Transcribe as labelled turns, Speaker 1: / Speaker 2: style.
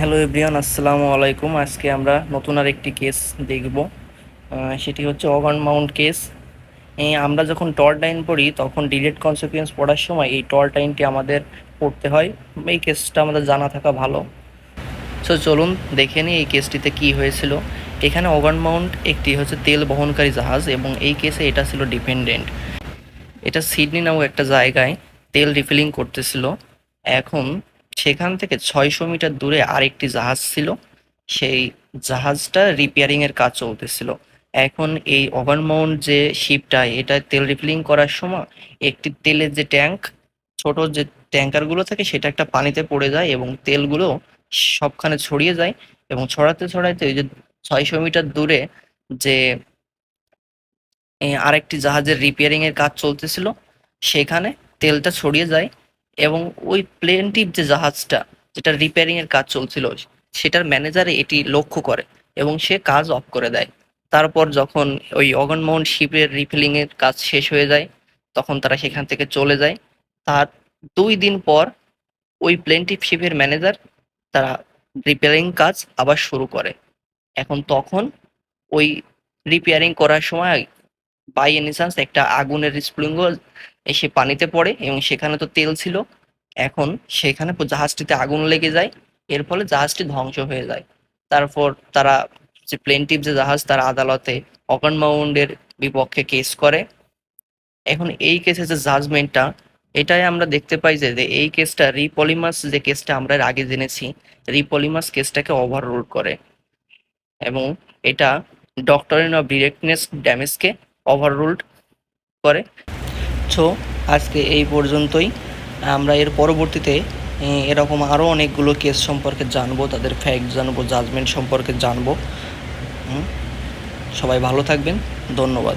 Speaker 1: Hello everyone, আসসালামু আলাইকুম। আজকে আমরা নতুন আর একটি কেস দেখব। সেটি হচ্ছে অগান মাউন্ট কেস। আমরা যখন টর টাইন পড়ি, তখন ডিলেট কনসিকুয়েন্স পড়ার সময় এই টর টাইনটি আমাদের পড়তে হয়। এই কেসটা আমাদের জানা থাকা ভালো। সো চলুন দেখে নিই এই কেসটিতে কি হয়েছিল। এখানে অগান মাউন্ট একটি হচ্ছে তেল বহনকারী জাহাজ এবং এই কেসে এটা ছিল ডিপেন্ডেন্ট। এটা সিডনি নামক একটা জায়গায় তেল রিফিলিং করতেছিল। এখন সেখান থেকে ছয়শো মিটার দূরে আরেকটি জাহাজ ছিল। সেই জাহাজটা রিপেয়ারিং এর কাজ চলতেছিল। এখন এই ওভারমাউন্ট যে শিপটা এটা তেল রিফিলিং করার সময় একটি তেলের যে ট্যাঙ্ক, ছোট যে ট্যাঙ্কারগুলো থাকে, সেটা একটা পানিতে পড়ে যায় এবং তেলগুলো সবখানে ছড়িয়ে যায় এবং ছড়াতে ছড়াতে ওই যে ছয়শো মিটার দূরে যে আরেকটি জাহাজের রিপেয়ারিং এর কাজ চলতেছিল, সেখানে তেলটা ছড়িয়ে যায় এবং ওই প্লেনটিভ যে জাহাজটা, যেটা রিপেয়ারিং এর কাজ চলছিল, সেটার ম্যানেজারে এটি লক্ষ্য করে এবং সে কাজ অফ করে দেয়। তারপর যখন ওই অগনমোহন শিপের রিফিলিং এর কাজ শেষ হয়ে যায়, তখন তারা সেখান থেকে চলে যায়। তার দুই দিন পর ওই প্লেনটিভ শিপের ম্যানেজার তারা রিপেয়ারিং কাজ আবার শুরু করে। এখন তখন ওই রিপেয়ারিং করার সময় বাই এনি চান্স একটা আগুনের স্প্রিঙ্গ এসে পানিতে পড়ে এবং সেখানে তো তেল ছিল। এখন সেখানে জাহাজটিতে আগুন লেগে যায়, এর ফলে জাহাজটি ধ্বংস হয়ে যায়। তারপর তারা যে প্লেনটিভ যে জাহাজ, তারা আদালতে অকন মাউন্ডের বিপক্ষে কেস করে। এখন এই কেসের যে জাজমেন্টটা এটাই আমরা দেখতে পাই যে যে এই কেসটা রিপলিমাস যে কেসটা আমরা আগে জেনেছি রিপলিমাস কেসটাকে ওভাররুল করে। এবং এটা ডক্টরিন অফ ডিরেক্টনেস ড্যামেজকে ওভাররুলড করে। সো আজকে এই পর্যন্তই। আমরা এর পরবর্তীতে এরকম আরও অনেকগুলো কেস সম্পর্কে জানব, তাদের ফ্যাক্ট জানব জাজমেন্ট সম্পর্কে জানব। সবাই ভালো থাকবেন। ধন্যবাদ।